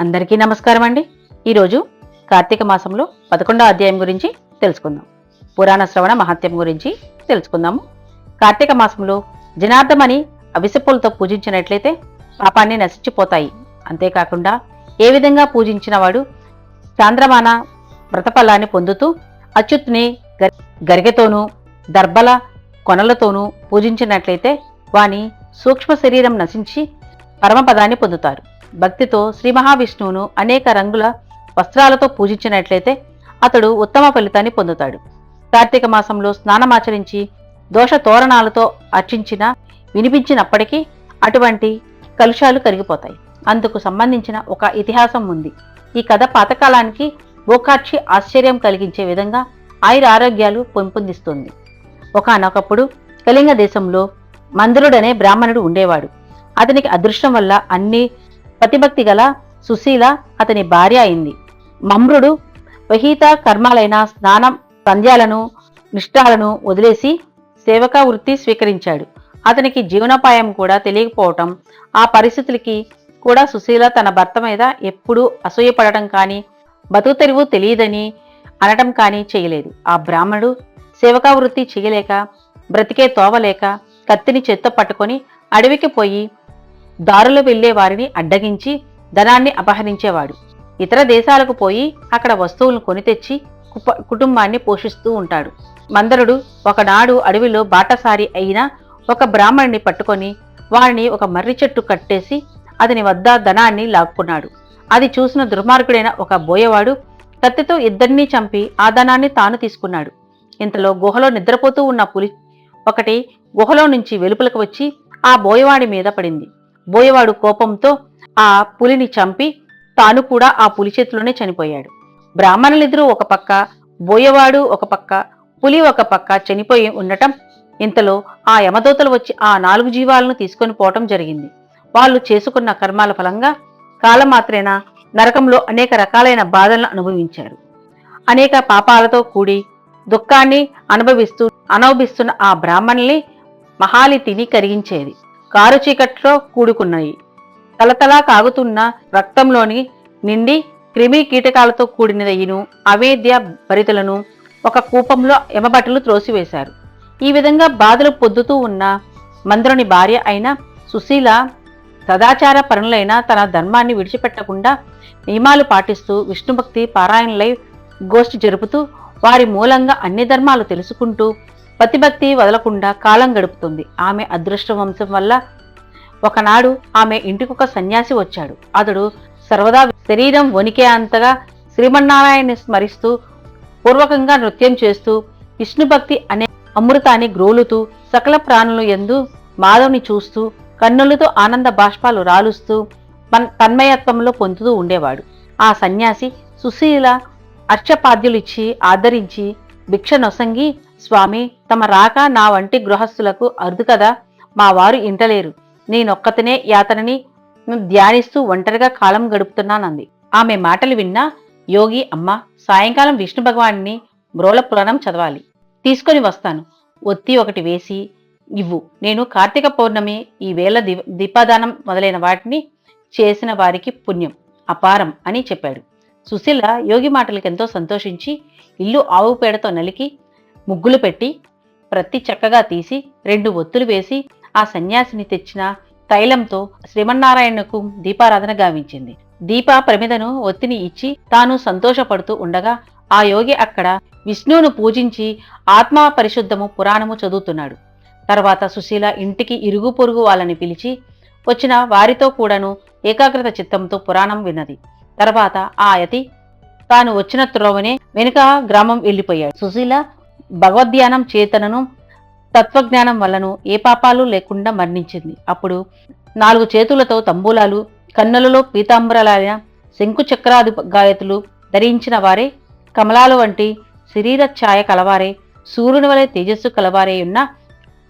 అందరికీ నమస్కారం అండి. ఈరోజు కార్తీక మాసంలో పదకొండో అధ్యాయం గురించి తెలుసుకుందాం. పురాణ శ్రవణ మహత్యం గురించి తెలుసుకుందాము. కార్తీక మాసంలో జనార్దమని అవిసపూలతో పూజించినట్లయితే పాపాన్ని నశించిపోతాయి. అంతేకాకుండా ఏ విధంగా పూజించిన వాడు చాంద్రమాన వ్రతఫలాన్ని పొందుతూ అచ్యుత్ని గర్- గరిగెతోనూ దర్బల కొనలతోనూ పూజించినట్లయితే వాని సూక్ష్మ శరీరం నశించి పరమపదాన్ని పొందుతారు. భక్తితో శ్రీ మహావిష్ణువును అనేక రంగుల వస్త్రాలతో పూజించినట్లయితే అతడు ఉత్తమ ఫలితాన్ని పొందుతాడు. కార్తీక మాసంలో స్నానమాచరించి దోష తోరణాలతో అర్చించిన వినిపించినప్పటికీ అటువంటి కలుషాలు కరిగిపోతాయి. అందుకు సంబంధించిన ఒక ఇతిహాసం ఉంది. ఈ కథ పాతకాలానికి ఓకాక్షి ఆశ్చర్యం కలిగించే విధంగా ఆయుర ఆరోగ్యాలు పెంపొందిస్తుంది. ఒకనొకప్పుడు కళింగ దేశంలో మందిరుడనే బ్రాహ్మణుడు ఉండేవాడు. అతనికి అదృష్టం వల్ల అన్ని ప్రతిభక్తి గల సుశీల అతని భార్య అయింది. మమ్రుడు వహీత కర్మాలైన స్నానం సంధ్యాలను నిష్ఠాలను వదిలేసి సేవక వృత్తి స్వీకరించాడు. అతనికి జీవనోపాయం కూడా తెలియకపోవటం ఆ పరిస్థితులకి కూడా సుశీల తన భర్త మీద ఎప్పుడూ అసూయపడటం కానీ బతుకు తెరువు తెలియదని అనటం కానీ చేయలేదు. ఆ బ్రాహ్మణుడు సేవకా వృత్తి చేయలేక బ్రతికే తోవలేక కత్తిని చేత్తో పట్టుకొని అడవికి పోయి దారులు వెళ్ళే వారిని అడ్డగించి ధనాన్ని అపహరించేవాడు. ఇతర దేశాలకు పోయి అక్కడ వస్తువులను కొని తెచ్చి కుటుంబాన్ని పోషిస్తూ ఉంటాడు. మందరుడు ఒకనాడు అడవిలో బాటసారి అయిన ఒక బ్రాహ్మణుని పట్టుకొని వారిని ఒక మర్రి చెట్టు కట్టేసి అతని వద్ద ధనాన్ని లాక్కున్నాడు. అది చూసిన దుర్మార్గుడైన ఒక బోయవాడు కత్తితో ఇద్దరినీ చంపి ఆ ధనాన్ని తాను తీసుకున్నాడు. ఇంతలో గుహలో నిద్రపోతూ ఉన్న పులి ఒకటి గుహలో నుంచి వెలుపలకు వచ్చి ఆ బోయవాడి మీద పడింది. బోయవాడు కోపంతో ఆ పులిని చంపి తాను కూడా ఆ పులి చేతిలోనే చనిపోయాడు. బ్రాహ్మణులిద్దరూ ఒక పక్క బోయవాడు ఒక పక్క పులి ఒక పక్క చనిపోయి ఉండటం ఇంతలో ఆ యమదూతలు వచ్చి ఆ నాలుగు జీవాలను తీసుకొని పోవటం జరిగింది. వాళ్ళు చేసుకున్న కర్మాల ఫలంగా కాలమాత్రేన నరకంలో అనేక రకాలైన బాధలను అనుభవించారు. అనేక పాపాలతో కూడి దుఃఖాన్ని అనుభవిస్తూ అనుభవిస్తున్న ఆ బ్రాహ్మణుల్ని మహాలి తిని కరిగించేది. కారు చీకట్లో కూడుకున్నాయి. తలతలా కాగుతున్న రక్తంలోని నిండి క్రిమి కీటకాలతో కూడిన అవేద్య భరితులను ఒక కూపంలో ఎమబట్టలు త్రోసివేశారు. ఈ విధంగా బాధలు పొద్దుతూ ఉన్న మందరుని భార్య అయిన సుశీల సదాచార పనులైన తన ధర్మాన్ని విడిచిపెట్టకుండా నియమాలు పాటిస్తూ విష్ణుభక్తి పారాయణలై గోష్ఠి జరుపుతూ వారి మూలంగా అన్ని ధర్మాలు తెలుసుకుంటూ ప్రతిభక్తి వదలకుండా కాలం గడుపుతుంది. ఆమె అదృష్ట వంశం వల్ల ఒకనాడు ఆమె ఇంటికొక సన్యాసి వచ్చాడు. అతడు సర్వదా శరీరం వణికే అంతగా శ్రీమన్నారాయణని స్మరిస్తూ పూర్వకంగా నృత్యం చేస్తూ విష్ణుభక్తి అనే అమృతాన్ని గ్రోలుతూ సకల ప్రాణులు ఎందు మాధవుని చూస్తూ కన్నులతో ఆనంద బాష్పాలు రాలుస్తూ తన్మయత్వంలో పొందుతూ ఉండేవాడు. ఆ సన్యాసి సుశీల అర్చపాద్యులిచ్చి ఆదరించి భిక్ష నొసంగి స్వామి తమ రాక నా వంటి గృహస్థులకు అరుదు కదా? మా వారు ఇంటలేరు. నేనొక్కతనే యాతనని ధ్యానిస్తూ ఒంటరిగా కాలం గడుపుతున్నానంది. ఆమె మాటలు విన్నా యోగి అమ్మ సాయంకాలం విష్ణు భగవాన్ని మ్రోల పురాణం చదవాలి. తీసుకొని వస్తాను. ఒత్తి ఒకటి వేసి ఇవ్వు. నేను కార్తీక పౌర్ణమి ఈ వేళ దీప దీపాదానం మొదలైన వాటిని చేసిన వారికి పుణ్యం. అపారం అని చెప్పాడు. సుశీల యోగి మాటలకు ఎంతో సంతోషించి ఇల్లు ఆవు పేడతో నలికి ముగ్గులు పెట్టి ప్రతి చక్కగా తీసి రెండు ఒత్తులు వేసి ఆ సన్యాసిని తెచ్చిన తైలంతో శ్రీమన్నారాయణకు దీపారాధన గావించింది. దీప ప్రమిదను ఒత్తిని ఇచ్చి తాను సంతోషపడుతూ ఉండగా ఆ యోగి అక్కడ విష్ణువును పూజించి ఆత్మ పరిశుద్ధము పురాణము చదువుతున్నాడు. తర్వాత సుశీల ఇంటికి ఇరుగు పొరుగు వాళ్ళని పిలిచి వచ్చిన వారితో కూడాను ఏకాగ్రత చిత్తంతో పురాణం విన్నది. తర్వాత ఆ యతి తాను వచ్చిన త్రోవనే వెనుక గ్రామం వెళ్ళిపోయాడు. సుశీల భగవద్ధ్యానం చేతనను తత్వజ్ఞానం వలన ఏ పాపాలు లేకుండా మరణించింది. అప్పుడు నాలుగు చేతులతో తంబూలాలు కన్నులలో పీతాంబరాలైన శంకు చక్రాది గాయతులు ధరించిన వారే కమలాలు వంటి శరీర ఛాయ కలవారే సూర్యుని వలె తేజస్సు కలవారే ఉన్న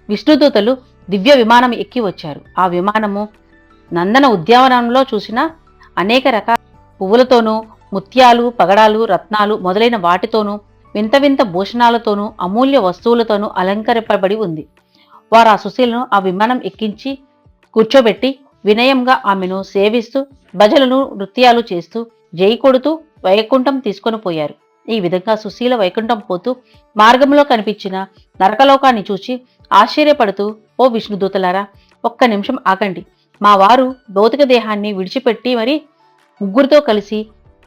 విష్ణుదూతలు దివ్య విమానం ఎక్కి వచ్చారు. ఆ విమానము నందన ఉద్యానవనంలో చూసిన అనేక రకాల పువ్వులతోనూ ముత్యాలు పగడాలు రత్నాలు మొదలైన వాటితోనూ వింత వింత భూషణాలతోనూ అమూల్య వస్తువులతోనూ అలంకరింపబడి ఉంది. వారు ఆ సుశీలను ఆ విమానం ఎక్కించి కూర్చోబెట్టి వినయంగా ఆమెను సేవిస్తూ భజనలు నృత్యాలు చేస్తూ జై కొడుతూ వైకుంఠం తీసుకొని పోయారు. ఈ విధంగా సుశీల వైకుంఠం పోతూ మార్గంలో కనిపించిన నరకలోకాన్ని చూసి ఆశ్చర్యపడుతూ ఓ విష్ణుదూతలారా ఒక్క నిమిషం ఆగండి. మా వారు భౌతిక దేహాన్ని విడిచిపెట్టి మరి ముగ్గురితో కలిసి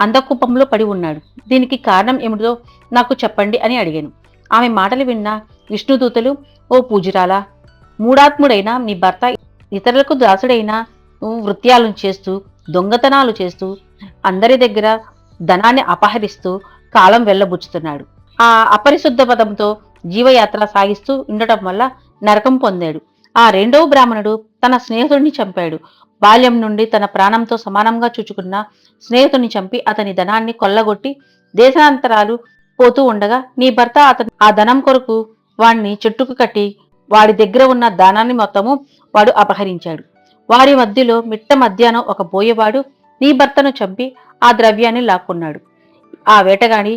అందకుప్పంలో పడి ఉన్నాడు. దీనికి కారణం ఏమిటో నాకు చెప్పండి అని అడిగాను. ఆమె మాటలు విన్న విష్ణుదూతలు ఓ పూజరాలా మూడాత్ముడైన మీ భర్త ఇతరులకు దాసుడైన వృత్యాలను చేస్తూ దొంగతనాలు చేస్తూ అందరి దగ్గర ధనాన్ని అపహరిస్తూ కాలం వెళ్ళబుచ్చుతున్నాడు. ఆ అపరిశుద్ధ పదంతో జీవయాత్ర సాగిస్తూ ఉండటం వల్ల నరకం పొందాడు. ఆ రెండవ బ్రాహ్మణుడు తన స్నేహితుడిని చంపాడు. బాల్యం నుండి తన ప్రాణంతో సమానంగా చూచుకున్న స్నేహితుడిని చంపి అతని ధనాన్ని కొల్లగొట్టి దేశాంతరాలు పోతూ ఉండగా నీ భర్త అతని ఆ ధనం కొరకు వాణ్ణి చెట్టుకు కట్టి వాడి దగ్గర ఉన్న దానాన్ని మొత్తము వాడు అపహరించాడు. వారి మధ్యలో మిట్ట మధ్యాహ్నం ఒక బోయవాడు నీ భర్తను చంపి ఆ ద్రవ్యాన్ని లాక్కున్నాడు. ఆ వేటగాడి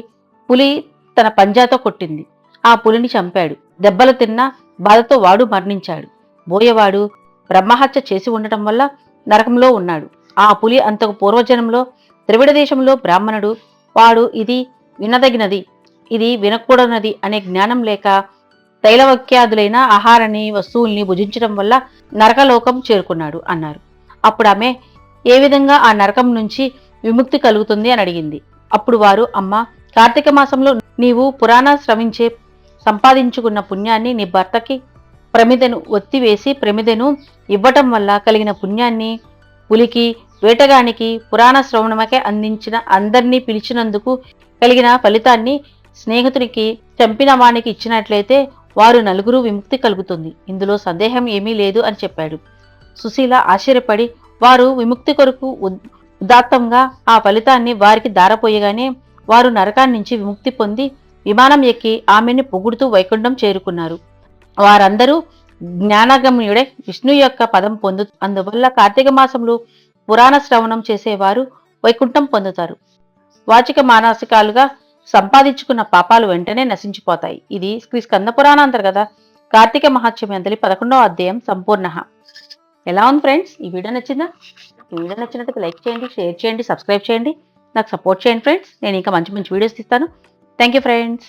పులి తన పంజాతో కొట్టింది. ఆ పులిని చంపాడు. దెబ్బలు తిన్న బాధతో వాడు మరణించాడు. బోయవాడు బ్రహ్మహత్య చేసి ఉండటం వల్ల నరకంలో ఉన్నాడు. ఆ పులి అంతకు పూర్వజన్మలో ద్రవిడ దేశంలో బ్రాహ్మణుడు. వాడు ఇది వినదగినది. ఇది వినకూడనది అనే జ్ఞానం లేక తైలవక్యాదులైన ఆహారాన్ని వస్తువుల్ని భుజించడం వల్ల నరకలోకం చేరుకున్నాడు అన్నారు. అప్పుడు ఆమె ఏ విధంగా ఆ నరకం నుంచి విముక్తి కలుగుతుంది అని అడిగింది. అప్పుడు వారు అమ్మ కార్తీక మాసంలో నీవు పురాణ శ్రవించే సంపాదించుకున్న పుణ్యాన్ని నీ భర్తకి ప్రమిదను ఒత్తివేసి ప్రమిదను ఇవ్వటం వల్ల కలిగిన పుణ్యాన్ని పులికి వేటగానికి పురాణ శ్రవణమకే అందించిన అందరినీ పిలిచినందుకు కలిగిన ఫలితాన్ని స్నేహితునికి చంపిన వానికి ఇచ్చినట్లయితే వారు నలుగురు విముక్తి కలుగుతుంది. ఇందులో సందేహం ఏమీ లేదు అని చెప్పాడు. సుశీల ఆశ్చర్యపడి వారు విముక్తి కొరకు ఉదాత్తంగా ఆ ఫలితాన్ని వారికి దారపోయగానే వారు నరకాన్నించి విముక్తి పొంది విమానం ఎక్కి ఆమెని పొగుడుతూ వైకుంఠం చేరుకున్నారు. వారందరూ జ్ఞానగమ్యుడే విష్ణు యొక్క పదం పొందు అందువల్ల కార్తీక మాసంలో పురాణ శ్రవణం చేసేవారు వైకుంఠం పొందుతారు. వాచిక మానసికాలుగా సంపాదించుకున్న పాపాలు వెంటనే నశించిపోతాయి. ఇది శ్రీ స్కంద పురాణాంతర్గత కార్తీక మహాత్మ్యంతలి పదకొండవ అధ్యాయం సంపూర్ణ. ఎలా ఉంది ఫ్రెండ్స్? ఈ వీడియో నచ్చిందా? ఈ వీడియో నచ్చినట్టు లైక్ చేయండి షేర్ చేయండి సబ్స్క్రైబ్ చేయండి. నాకు సపోర్ట్ చేయండి ఫ్రెండ్స్. నేను ఇంకా మంచి మంచి వీడియోస్ ఇస్తాను థ్యాంక్ యూ ఫ్రెండ్స్.